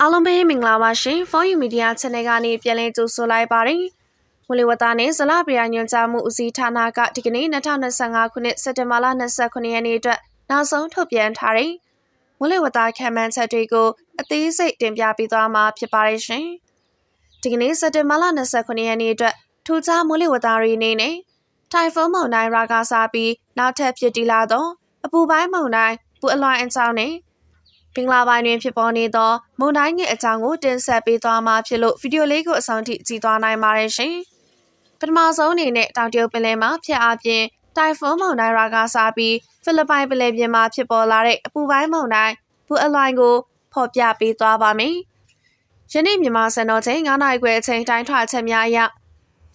အားလုံးပဲမင်္ဂလာပါရှင် For You Media Channel ကနေပြန်လည်ကြိုဆိုလိုက်ပါတယ်။ဝလီဝတာနဲ့ဇလပရိယညွန်ကြားမှုဦးစီးဌာနကဒီကနေ့2025ခုနှစ်စက်တင်ဘာလ29ရက်နေ့အတွက်နောက်ဆုံးထုတ်ပြန်ထားတဲ့ဝလီဝတာခံမှန်းချက်တွေကိုအသေးစိတ်တင်ပြပေးသွားမှာဖြစ်ပါတယ်ရှင်။ဒီကနေ့စက်တင်ဘာလ29ရက်နေ့အတွက်ထူးခြားမိုးလေဝသတွေအနေနဲ့တိုင်ဖုန်းမုန်တိုင်းရာဂါစားပြီးနောက်ထပ်ဖြစ်တည်လာသောအပူပိုင်းမုန်တိုင်းပူအလွိုင်းအကြောင်းနဲ့ ဘင်္ဂလာပိုင်းတွင်ဖြစ်ပေါ်နေသောမုန်တိုင်းငယ်အကြောင်းကိုတင်ဆက်ပေးသွားမှာဖြစ်လို့ဗီဒီယိုလေးကိုအဆုံးထိကြည့်သွားနိုင်ပါတယ်ရှင်။ပထမဆုံးအနေနဲ့တောင်တရုတ်ပင်လယ်မှာဖျက်အပြင်တိုင်ဖုန်းမုန်တိုင်းရာကစားပြီးဖိလစ်ပိုင်ပင်လယ်ပြင်မှာဖြစ်ပေါ်လာတဲ့အပူပိုင်းမုန်တိုင်းဘူအလွိုင်းကို ဖော်ပြပေးသွားပါမယ်။ယနေ့မြန်မာစံတော်ချိန်9နာရီခွဲအချိန်တိုင်းထွာချက်များအရ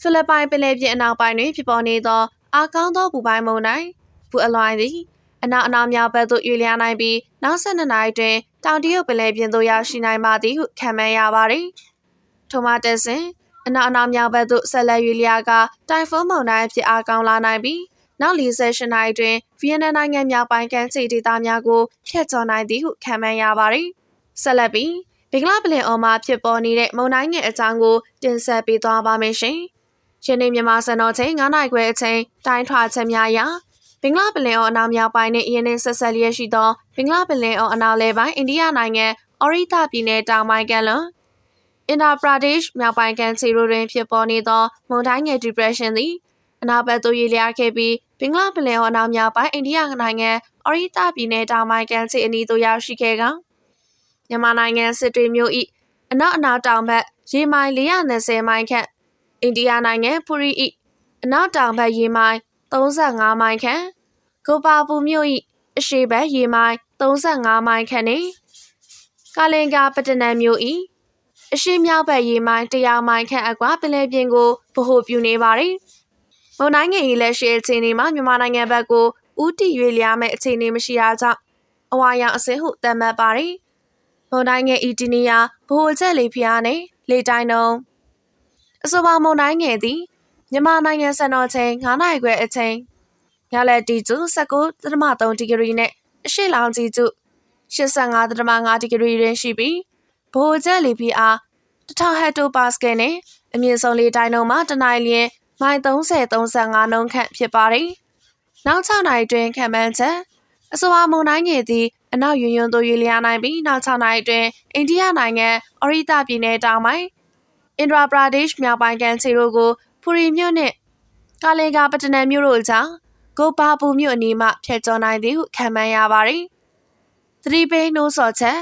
ဖိလစ်ပိုင်ပင်လယ်ပြင်အနောက်ပိုင်းတွင်ဖြစ်ပေါ်နေသောအာကောင်းသောပူပိုင်းမုန်တိုင်းဘူအလွိုင်းသည် အနောက်အနောက်မြောက်ဘက်သို့ရွေ့လျားနိုင်ပြီးနောက်ဆက်နှစ်နာရီတွင်တောင်တရုတ်ပင်လယ်ပြင်သို့ရောက်ရှိနိုင်ပါသည်ဟုခန့်မှန်းရပါသည်။ထိုမှတက်စဉ်အနောက်အနောက်မြောက်ဘက်သို့ဆက်လက်ရွေ့လျားကတိုင်ဖုန်းမုန်တိုင်းဖြစ်အားကောင်းလာနိုင်ပြီးနောက်48နာရီတွင်ဗီယက်နမ်နိုင်ငံမြောက်ပိုင်းကမ်းခြေဒေသများကိုဖျက်ချော်နိုင်သည်ဟုခန့်မှန်းရပါသည်။ဆက်လက်ပြီးဘင်္ဂလားပလင်အော်မှာဖြစ်ပေါ်နေတဲ့မုန်တိုင်းငယ်အကြောင်းကိုတင်ဆက်ပေးသွားပါမယ်ရှင်။ယနေ့မြန်မာစံတော်ချိန်9နာရီခွဲအချိန်တိုင်းထွာချက်များအရ ဘင်္ဂလားပင်လယ်အော်အနောက်မြောက်ပိုင်းနဲ့ရင်းနှီးဆက်ဆက်လျက်ရှိသောဘင်္ဂလားပင်လယ်အော်အနောက်လယ်ပိုင်းအိန္ဒိယနိုင်ငံအော်ရီတာပြည်နယ်တောင်ပိုင်းကလွန်အင်ဒါပရာဒေ့ရှ်မြောက်ပိုင်းကန်ချီရိုတွင်ဖြစ်ပေါ်နေသောမုန်တိုင်းငယ် depression သည်အနောက်ဘက်သို့ရွေ့လျားခဲ့ပြီးဘင်္ဂလားပင်လယ်အော်အနောက်မြောက်ပိုင်းအိန္ဒိယနိုင်ငံအော်ရီတာပြည်နယ်တောင်ပိုင်းကန်ချီအနီးသို့ရောက်ရှိခဲ့ကမြန်မာနိုင်ငံစစ်တွေမြို့၏အနောက်အနောက်တောင်ဘက်ရေမိုင်420မိုင်ခန့်အိန္ဒိယနိုင်ငံပူရီ၏အနောက်တောင်ဘက်ရေမိုင် 35မိုင်ခန့်ကိုပါပူမြို့၏အရှေ့ဘက်ရေမိုင်35မိုင်ခန့်နှင့်ကာလင်ကာပတနံမြို့၏အရှေ့မြောက်ဘက်ရေမိုင်100မိုင်ခန့်အကွာပင်လယ်ပြင်ကိုဗဟိုပြုနေပါသည်။မုန်တိုင်းငယ်၏လက်ရှိအခြေအနေမှာမြန်မာနိုင်ငံဘက်ကိုဥတီရွေလျားမဲ့အခြေအနေမရှိတာကြောင့်အဝါရောင်အစင်းဟုသတ်မှတ်ပါသည်။မုန်တိုင်းငယ်ဤဒီနီယာဗဟိုချက်လေဖျားနှင့်လေတိုင်းနှုံအဆိုပါမုန်တိုင်းငယ်သည် မြန်မာနိုင်ငံစံတော်ချိန်9နာရီခွဲအချိန်ညလက်တီကျ19.3ဒီဂရီနဲ့အရှိလောင်ကြီးကျ85.5ဒီဂရီတွင်ရှိပြီးဘိုကျက်လီပီအား1000ဟက်တိုပါစကယ်နဲ့အမြင့်ဆုံးလေတိုင်းနှုန်းမှာတနင်္လာလျင်မိုင်30-35နှုန်းခန့်ဖြစ်ပါတယ်။နောက်6နာရီတွင်ခံမှန်းချက်အဆိုပါမုန်တိုင်းငယ်သည်အနောက်ယွန်းယွန်းသို့ရွေ့လျားနိုင်ပြီးနောက်6နာရီတွင်အိန္ဒိယနိုင်ငံအော်ရီတာပြည်နယ်တောင်ပိုင်းအင်ဒရာပရာဒေ့ရှ်မြောက်ပိုင်းကန်ချီရိုကို ဖူရီမြို့နှင့်ကာလင်ကာပတနံမြို့တို့အကြောင်းကိုပါပူမြို့အနီးမှဖျက်ကျော်နိုင်သည်ဟုခံမှန်းရပါသည်။သတိပေးနှိုးဆော်ချက်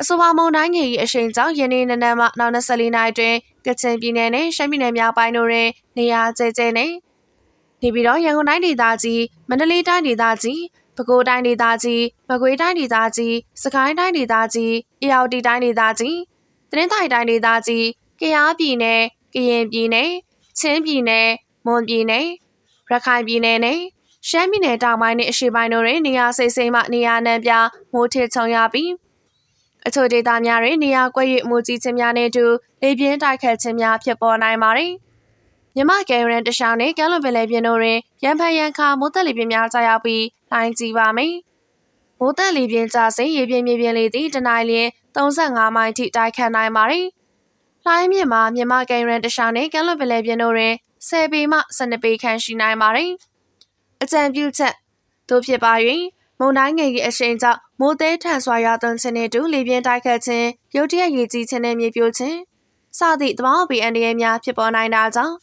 အဆိုပါမုန်တိုင်းငယ်၏အရှိန်ကြောင့်ယနေ့နံနက်မှနောက်24နာရီတွင်ကချင်ပြည်နယ်နှင့်ရှမ်းပြည်နယ်မြောက်ပိုင်းတို့တွင်နေရာကျဲကျဲနှင့်နေပြီးတော့ရန်ကုန်တိုင်းဒေသကြီးမန္တလေးတိုင်းဒေသကြီးပဲခူးတိုင်းဒေသကြီးမကွေးတိုင်းဒေသကြီးစကိုင်းတိုင်းဒေသကြီးအေရဝတီတိုင်းဒေသကြီးတနင်္သာရီတိုင်းဒေသကြီးကယားပြည်နယ်ကရင်ပြည်နယ် ချင်းပြည်နယ်မွန်ပြည်နယ်ရခိုင်ပြည်နယ်နဲ့ရှမ်းပြည်နယ်တောင်ပိုင်းနဲ့အရှေ့ပိုင်းတို့တွင်နေရာစိတ်စိမ်မှနေရာနှံပြမိုးထစ်ချုံရပြီးအချို့ဒေသများတွင်နေရာကွက်၍မူကြီးခြင်းများနှင့်အတူလေပြင်းတိုက်ခတ်ခြင်းများဖြစ်ပေါ်နိုင်ပါသည်မြမကယ်ရန်တရှောင်းနှင့်ကမ်းလွန်ပင်လယ်ပြင်တို့တွင်ရန်ဖန်ရန်ခါမိုးသက်လေပြင်းများကြာရောက်ပြီးလိုင်းကြည့်ပါမယ်။မိုးသက်လေပြင်းကြစဉ်ရေပြင်းမြေပြင်းလေသည်တနိုင်လျင်35မိုင်ထိတိုက်ခတ်နိုင်ပါသည်။ လိုင်းမြင့်မှာမြမကယ်ရန်တရှောင်းနှင့်ကမ်းလွန်ပင်လယ်ပြင်တို့တွင်10ပေမှ12ပေခန့်ရှိနိုင်ပါသည်။အကြံပြုချက်တို့ဖြစ်ပါ၍မုန်တိုင်းငယ်ကြီးအရှိန်ကြောင့်မိုးသေးထန်စွာရွာသွန်းခြင်းနဲ့တူလေပြင်းတိုက်ခတ်ခြင်းရုတ်တရက်ရေကြီးခြင်းနဲ့မြေပြိုခြင်းစသည့်သဘာဝဘေးအန္တရာယ်များဖြစ်ပေါ်နိုင်တာကြောင့်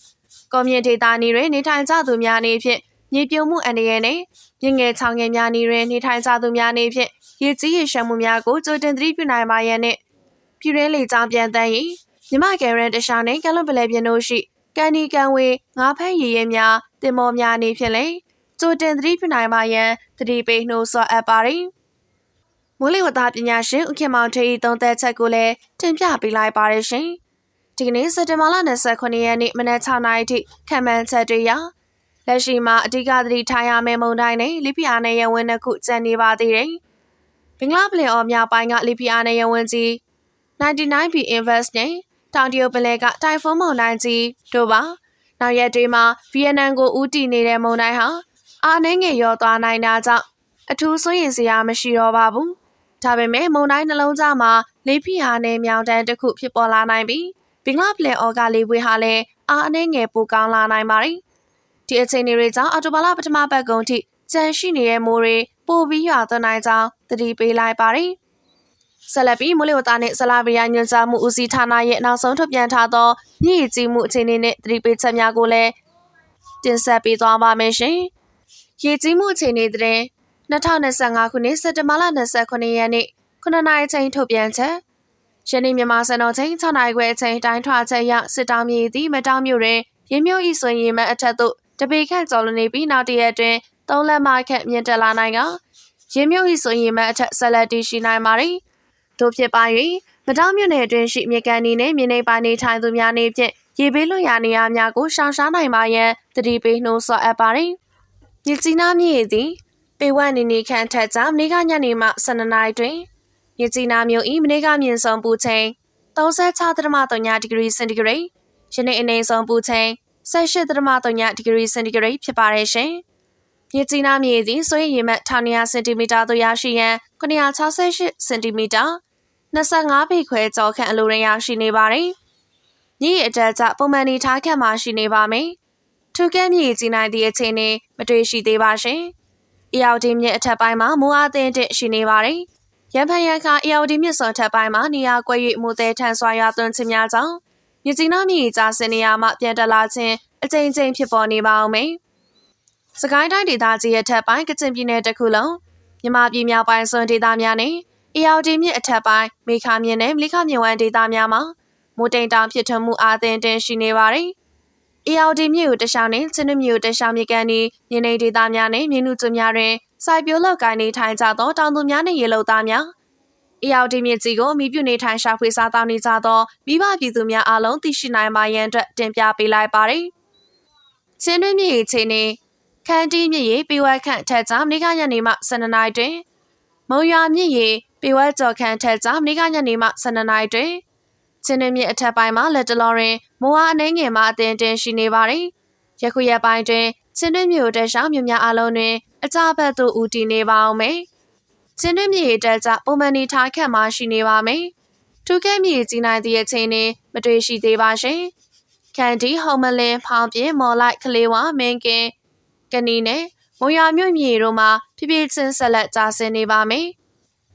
ကွန်မြူဒေတာနီတွင်နေထိုင်ကြသူများအနေဖြင့်မြေပြိုမှုအန္တရာယ်နဲ့မြင့်ငယ်ချောင်ငယ်များနေတွင်နေထိုင်ကြသူများအနေဖြင့်ရေကြီးရေရှမ်းမှုများကိုကြိုတင်သတိပြုနိုင်ပါရန်နှင့်ပြည်ရင်းလေကြောင်းပြန်တန်းရင် မြမကယ်ရန်တခြားနှင့်ကလပလဲပြင်းတို့ရှိကန်ဒီကန်ဝေငါးဖမ်းရည်ရဲများတင်မောများအနေဖြင့်လည်းကြိုတင်သတိပြုနိုင်ပါရန်သတိပေးနှိုးဆော်အပ်ပါသည်မိုးလေဝသပညာရှင်ဦးခင်မောင်ထေးသုံးသက်ချက်ကိုလည်းတင်ပြပေးလိုက်ပါရရှင်ဒီကနေ့စက်တင်ဘာလ29ရက်နေ့မနက်6နာရီထိခံမှန်းချက်တွေရလက်ရှိမှာအဓိကသတိထားရမယ့်မုန်တိုင်းနဲ့လီပီယာနယ်ရဝင်းတစ်ခုကျန်နေပါသေးတယ်ဘင်္ဂလားပလင်အော်မြောက်ပိုင်းကလီပီယာနယ်ရဝင်းကြီး 99B Invest နဲ့ တောင်တရုတ်ပလဲကတိုင်ဖွန်းမုန်တိုင်းကြီးတို့ပါနောက်ရက်တွေမှာဗီယက်နမ်ကိုဦးတည်နေတဲ့မုန်တိုင်းဟာအာနှင်းငယ်ရောသွားနိုင်တာကြောင့်အထူးစိုးရင်စရာမရှိတော့ပါဘူးဒါပေမဲ့မုန်တိုင်းနှလုံးသားမှာလေဖိအားနဲ့မြောင်တန်းတစ်ခုဖြစ်ပေါ်လာနိုင်ပြီးဘင်္ဂလားပလင်အော်ကလေပွေဟာလည်းအားအနှဲငယ်ပိုကောင်းလာနိုင်ပါတယ်။ဒီအခြေအနေတွေကြောင့်အော်တိုဘာလပထမပတ်ကုန်ထိကြန့်ရှိနေတဲ့မိုးတွေပိုပြီးရွာသွန်းနိုင်ကြောင်းသတိပေးလိုက်ပါတယ်။ ဆက်လက်ပြီးမိုးလေဝသနဲ့ဇလာဗီယာညွှန်ကြားမှုဦးစီးဌာနရဲ့နောက်ဆုံးထုတ်ပြန်ထားသောမြစ်ကြီးမှုအခြေအနေနဲ့သတိပေးချက်များကိုလည်းတင်ဆက်ပေးသွားပါမယ်ရှင်။ရေကြီးမှုအခြေအနေတဲ့2025ခုနှစ်စက်တင်ဘာလ29ရက်နေ့9နာရီချိန်ထုတ်ပြန်ချက်ယနေ့မြန်မာစံတော်ချိန်6နာရီခွဲအချိန်တိုင်းထွာချက်ရစစ်တောင်းမြေသည်မတောင်းမြို့တွင်ရင်းမြို့ဤဆိုရင်မအထက်သို့တပေခန့်ကျော်လွန်နေပြီးနောက်တရက်တွင်၃လက်မခန့်မြင့်တက်လာနိုင်ကရင်းမြို့ဤဆိုရင်မအထက်ဆက်လက်တည်ရှိနိုင်ပါသည် တို့ဖြစ်ပါ၍မတောင်းမြို့နယ်အတွင်းရှိမြေကန်နီနှင့်မြေနေပိုင်းနေထိုင်သူများနေဖြင့်ရေဘေးလွတ်ရာနေရာများကိုရှောင်ရှားနိုင်ပါရန်တတိပေးနှိုးဆော်အပ်ပါသည်မြစ်ကြီးနားမြေသည်ပေဝက်နေနေခန့်ထက်ကြောင့်နေကညနေမှ12နာရီတွင်မြစ်ကြီးနားမြို့၏မနေ့ကမြင့်ဆုံးပူချိန်36.3ဒီဂရီစင်တီဂရိတ်ယနေ့အနေဆုံးပူချိန်18.3ဒီဂရီစင်တီဂရိတ်ဖြစ်ပါတယ်ရှင်။မြစ်ကြီးနားမြေသည်ဆိုရင်ရေမှတ်1900စင်တီမီတာသို့ရရှိရန်968စင်တီမီတာ 25ပေခွဲကျော်ခန့်အလိုရင်းရရှိနေပါတယ်။မြစ်အတက်ကြပုံမှန်နေထားခန့်မှရှိနေပါမယ်။ထူကဲမြေကြီးနိုင်သည့်အခြေအနေမတွေ့ရှိသေးပါရှင်။အရောက်ဒီမြစ်အထက်ပိုင်းမှာမိုးအားသင့်တဲ့ရှိနေပါတယ်။ရန်ဖန်ရန်ခါအယောဒီမြစ်စော်ထက်ပိုင်းမှာနေရာကွက်၍မိုးသည်ထန်စွာရွာသွန်းခြင်းများကြောင့်မြစ်ကြီးနားမြေကြားစင်နေရာမှပြန်တက်လာခြင်းအကြိမ်ကြိမ်ဖြစ်ပေါ်နေပါအောင်မယ်။စကိုင်းတိုင်းဒေသကြီးရဲ့ထက်ပိုင်းကချင်ပြည်နယ်တစ်ခုလုံးမြမပြည်မြောက်ပိုင်းစွန်ဒေသများနဲ့ အယောဒီမြစ်အထက်ပိုင်းမေခါမြစ်နဲ့မလိခမြစ်ဝမ်းဒေသများမှာမိုးတိမ်တောင်ဖြစ်ထွန်းမှုအားသင့်တင်ရှိနေပါတယ်။အယောဒီမြစ်ကိုတခြားနဲ့ချင်းမြစ်ကိုတခြားမြစ်ကန်ဒီမြေနေဒေသများနဲ့မြေနုကျွများတွင်စိုက်ပျိုးလောက်ကိုင်းနေထိုင်ကြသောတောင်သူများနှင့်ရေလုံသားများအရောက်ဒီမြင့်ကြီးကိုမိပြုနေထိုင်ရှာဖွေစားတောင်းနေကြသောမိဘပြည်သူများအားလုံးသိရှိနိုင်ပါရန်အတွက်တင်ပြပေးလိုက်ပါတယ်။ချင်းတွင်းမြေအခြေအနေခန်းတီးမြစ်ရေပေဝက်ခန့်ထက်ကြောင့်နေကညနေမှ12နာရီတွင် မုံရွာမြစ်ရေ ပေဝက်ကျော်ခန့်ထက်ကြောင့်နေကညနေမှ12နာရီတွင်ချင်းတွင်းမြစ်အထက်ပိုင်းမှာလက်တလော်ရင်မိုးအားအနှဲငယ်မှအသင်တင်ရှိနေပါတယ်။ယခုရက်ပိုင်းတွင်ချင်းတွင်းမြို့တက်ရှောင်းမြို့များအလုံးတွင်အကြဘက်သို့ဦးတည်နေပါအောင်မယ်။ချင်းတွင်းမြေတက်ကြပုံမှန်နေထားခန့်မှရှိနေပါမယ်။ထူးကဲမြေကြီးနိုင်သည့်အချိန်နဲ့မတွေ့ရှိသေးပါရှင်။ကန်ဒီဟော်မလင်ဖောင်ပြင်းမော်လိုက်ကလေးဝမင်းကင်ကနီနဲ့မုံရမြို့မြေတို့မှာဖြည်းဖြည်းချင်းဆက်လက်ကြာဆင်းနေပါမယ်။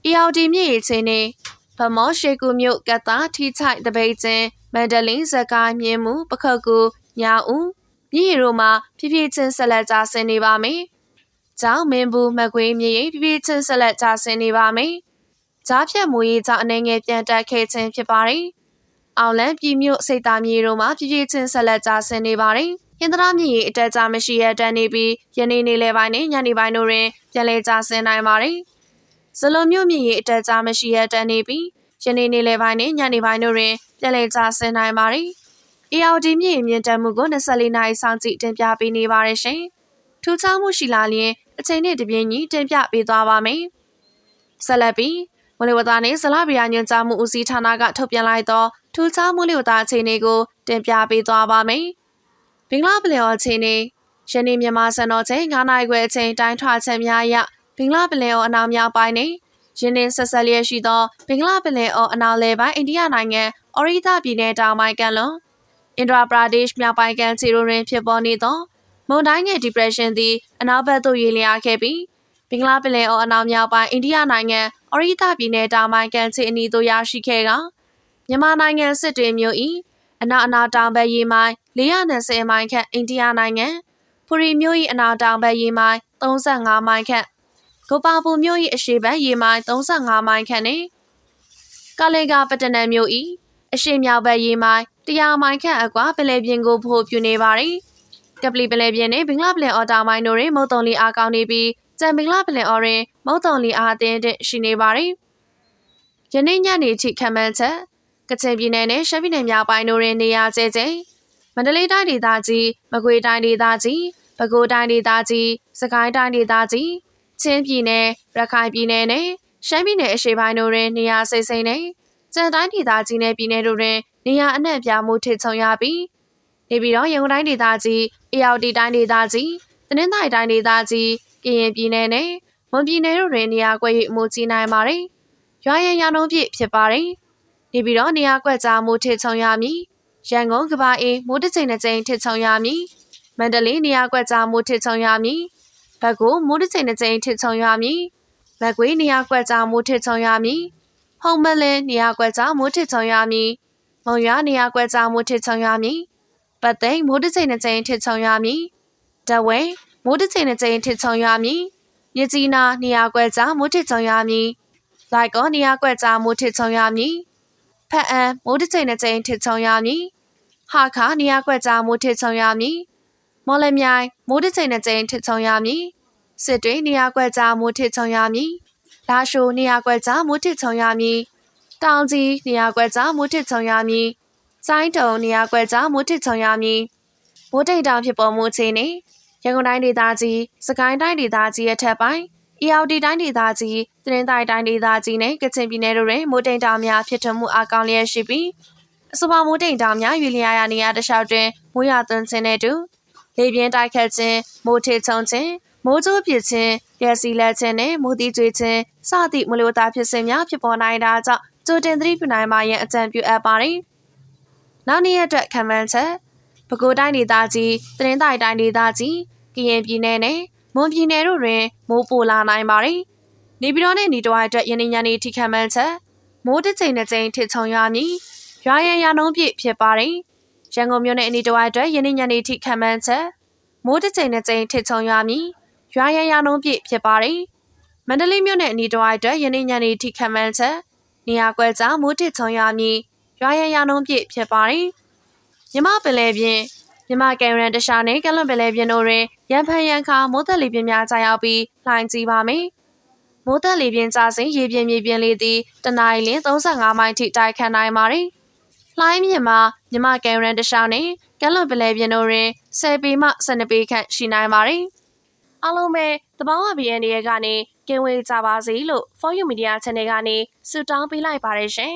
EOD မြေချင်းနဲ့ဗမောရှိကူမြို့ကတာထီချိုက်တပိတ်ချင်းမန္တလေးဇကိုင်းမြင်းမှုပခုတ်ကူညာဦးမြေတို့မှာဖြည်းဖြည်းချင်းဆက်လက်ကြာဆင်းနေပါမယ်။ကြောင့်မင်းဘူးမကွေးမြေရိပ်ပြပြချင်းဆက်လက်ကြဆင်းနေပါမယ်။ကြားဖြတ်မူရေးကြောင့်အနေငယ်ပြန်တက်ခဲ့ခြင်းဖြစ်ပါတယ်။အောင်လန်းပြည်မြို့စိတ်သားမြေတို့မှာပြပြချင်းဆက်လက်ကြဆင်းနေပါတယ်။ဟင်္ဒရာမြေရိပ်အတက်ကြမရှိရတန်းနေပြီးယနေ့နေ့လယ်ပိုင်းနဲ့ညနေပိုင်းတို့တွင်ပြန်လည်ကြဆင်းနိုင်ပါတယ်။ ဇလွန်မြို့မြေရိပ်အတက်ကြမရှိရတန်းနေပြီးယနေ့နေ့လယ်ပိုင်းနဲ့ညနေပိုင်းတို့တွင်ပြန်လည်ကြဆင်းနိုင်ပါတယ်။ AOD မြေမြင့်တက်မှုကို24နာရီစောင့်ကြည့်တင်ပြပေးနေပါတယ်ရှင်။ထူးခြားမှုရှိလာလျင် အချိန်နဲ့တပြေးညီတင်ပြပေးသွားပါမယ်။ဆက်လက်ပြီးမလီဝတာနဲ့ဇလဗီယာညွန်ကြားမှုဦးစီးဌာနကထုတ်ပြန်လိုက်သောထူးခြားမှုလီဝတာအခြေအနေကိုတင်ပြပေးသွားပါမယ်။ဘင်္ဂလားပလင်အော်အခြေအနေယနေ့မြန်မာစံတော်ချိန်9နာရီခွဲအချိန်တိုင်းထွာချက်များအရ ဘင်္ဂလားပလင်အော်အနောက်မြောက်ပိုင်းနဲ့ရင်းနှင်းဆက်ဆက်လျက်ရှိသောဘင်္ဂလားပလင်အော်အနောက်လယ်ပိုင်းအိန္ဒိယနိုင်ငံအော်ရီတာပြည်နယ်တောင်ပိုင်းကလွန်အင်ဒရာပရာဒေ့ရှ်မြောက်ပိုင်းကန်ချီရိုတွင်ဖြစ်ပေါ်နေသောမုန်တိုင်းငယ် depression သည်အနောက်ဘက်သို့ရေလျာခဲ့ပြီးဘင်္ဂလားပင်လယ်အော်အနောက်မြောက်ပိုင်းအိန္ဒိယနိုင်ငံအော်ရီတာပြည်နယ်တောင်ပိုင်းကန်ချီအနီးသို့ရောက်ရှိခဲ့ကမြန်မာနိုင်ငံစစ်တွေမြို့၏အနောက်အနောက်တောင်ဘက်ရေမိုင်420မိုင်ခန့်အိန္ဒိယနိုင်ငံဖူရီမြို့၏အနောက်တောင်ဘက်ရေမိုင်35မိုင်ခန့် ကိုပါပူမြို့၏အရှေ့ဘက်ရေမိုင်35မိုင်ခန့်နှင့်ကလေကာပတနံမြို့၏အရှေ့မြောက်ဘက်ရေမိုင်100မိုင်ခန့်အကွာပလဲပြင်ကိုဖို့ပြနေပါသည်ကပလီပလဲပြင်းနဲ့ဘင်္ဂလားပလင်အော်တာမိုင်းတို့တွင်မုတ်တုံလီအားကောင်းနေပြီးကြံဘင်္ဂလားပလင်အော်တွင်မုတ်တုံလီအားအသင်းတဲ့ရှိနေပါသည်။ယနေ့ညနေထိခံမှန်းချက်ကချင်ပြည်နယ်နဲ့ရှမ်းပြည်နယ်မြောက်ပိုင်းတို့တွင်နေရာကျဲကျဲမန္တလေးတိုင်းဒေသကြီးမကွေးတိုင်းဒေသကြီးပဲခူးတိုင်းဒေသကြီးစကိုင်းတိုင်းဒေသကြီး ချင်းပြည်နယ်ရခိုင်ပြည်နယ်နဲ့ရှမ်းပြည်နယ်အရှေ့ပိုင်းတို့တွင်နေရာစိတ်စိမ်နဲ့ကြံတိုင်းဒေသကြီးနဲ့ပြည်နယ်တို့တွင်နေရာအနှံ့ပြားမှုထစ်ချုံရပြီးနေပြီးတော့ရန်ကုန်တိုင်းဒေသကြီးအေရဝတီတိုင်းဒေသကြီးတနင်္သာရီတိုင်းဒေသကြီးကရင်ပြည်နယ်နဲ့မွန်ပြည်နယ်တို့တွင်နေရာကွက်၍မူကြီးနိုင်ပါတယ်။ရွာရန်ရာနှုန်းပြည့်ဖြစ်ပါတယ်။နေပြီးတော့နေရာကွက်ကြားမိုးထစ်ချုံရမည်။ရန်ကုန်ကဘာအေးမိုးတစ်ချိန်တစ်ချိန်ထစ်ချုံရမည်။မန္တလေးနေရာကွက်ကြားမိုးထစ်ချုံရမည်။ ဘက်ကိုမိုးတစ်ချိန်တစ်ချိန်ထစ်ချုံရမည်။လက်ကွေးနေရာကွက်ကြားမိုးထစ်ချုံရမည်။ဟုံမလင်းနေရာကွက်ကြားမိုးထစ်ချုံရမည်။မုံရွာနေရာကွက်ကြားမိုးထစ်ချုံရမည်။ပတ်သိမ်မိုးတစ်ချိန်တစ်ချိန်ထစ်ချုံရမည်။တဝဲမိုးတစ်ချိန်တစ်ချိန်ထစ်ချုံရမည်။မြကြီးနာနေရာကွက်ကြားမိုးထစ်ချုံရမည်။လိုက်ကောနေရာကွက်ကြားမိုးထစ်ချုံရမည်။ဖက်အံမိုးတစ်ချိန်တစ်ချိန်ထစ်ချုံရမည်။ဟာခါနေရာကွက်ကြားမိုးထစ်ချုံရမည်။ မော်လမြိုင်မိုးတစ်ချိန်တစ်ချိန်ထစ်ချုံရမည်။စစ်တွေနေရာကွက်ကြားမိုးထစ်ချုံရမည်။လာရှိုနေရာကွက်ကြားမိုးထစ်ချုံရမည်။တောင်ကြီးနေရာကွက်ကြားမိုးထစ်ချုံရမည်။စိုင်းတုံနေရာကွက်ကြားမိုးထစ်ချုံရမည်။မိုးတိတ်တောင်ဖြစ်ပေါ်မှုအခြေအနေရန်ကုန်တိုင်းဒေသကြီး၊စကိုင်းတိုင်းဒေသကြီးရဲ့ထက်ပိုင်း၊အေရဝတီတိုင်းဒေသကြီး၊သတင်းတိုင်းတိုင်းဒေသကြီးနဲ့ကချင်ပြည်နယ်တို့တွင်မိုးတိမ်တောင်များဖြစ်ထွန်းမှုအကောင်လျက်ရှိပြီးအဆိုပါမိုးတိမ်တောင်များရွေလျားရာနေရာတစ်လျှောက်တွင်မိုးရွာသွန်းခြင်းနဲ့အတူ လေပြင်းတိုက်ခတ်ခြင်း၊မိုးထေချုံခြင်း၊မိုးကြိုးပစ်ခြင်း၊ရက်စီလက်ခြင်းနဲ့မိုးတိကျွေးခြင်းစသည့်မလိုတာဖြစ်စဉ်များဖြစ်ပေါ်နိုင်တာကြောင့်ကြိုတင်သတိပြုနိုင်ပါရန်အကြံပြုအပ်ပါတယ်။နောက်နေ့ရက်အတွက်ခံမှန်းချက်ပဲခူးတိုင်းဒေသကြီး၊တရင်တိုင်းတိုင်းဒေသကြီး၊ကရင်ပြည်နယ်နဲ့မွန်ပြည်နယ်တို့တွင်မိုးပိုလာနိုင်ပါတယ်။နေပြည်တော်နဲ့နေတော်အတွက်ယနေ့ညနေထိခံမှန်းချက်မိုးတစ်ချိန်တစ်ချိန်ထစ်ချုံရမည်။ရွာရန်ရာနှုန်းပြည့်ဖြစ်ပါတယ်။ ရန်ကုန်မြို့နယ်နေတော်အတွက်ယနေ့ညနေထိခံမှန်းချက်မိုးတစ်ချိန်တစ်ချိန်ထစ်ချုံရမည်။ရွာရန်ရာနှုန်းပြည့်ဖြစ်ပါတယ်။မန္တလေးမြို့နယ်နေတော်အတွက်ယနေ့ညနေထိခံမှန်းချက်နေရာကွက်ကြားမိုးတစ်ချုံရမည်။ရွာရန်ရာနှုန်းပြည့်ဖြစ်ပါတယ်။မြမပင်လေပြင်းမြမကယ်ရန်တခြားနဲ့ကလွန်ပင်လေပြင်းတို့တွင်ရန်ဖန်ရန်ခါမိုးသက်လေပြင်းများကြာရောက်ပြီးလှိုင်းကြီးပါမယ်။မိုးသက်လေပြင်းကြစဉ်ရေပြင်းမြေပြင်းလေးသည်တနအီလ35မိုင်ထိတိုက်ခတ်နိုင်ပါတယ်။ လှိုင်းမြင့်မှာမြမကယ်ရန်တခြားနဲ့ကလွန်ပင်လေပြင်းတို့တွင်10ပေမှ12ပေခန့်ရှိနိုင်ပါတယ်။အားလုံးပဲတဘောင်းအပီအန်ဒီရဲ့ကနေကင်းဝေးကြပါစေလို့ For You Media Channel ကနေဆုတောင်းပေးလိုက်ပါတယ်ရှင်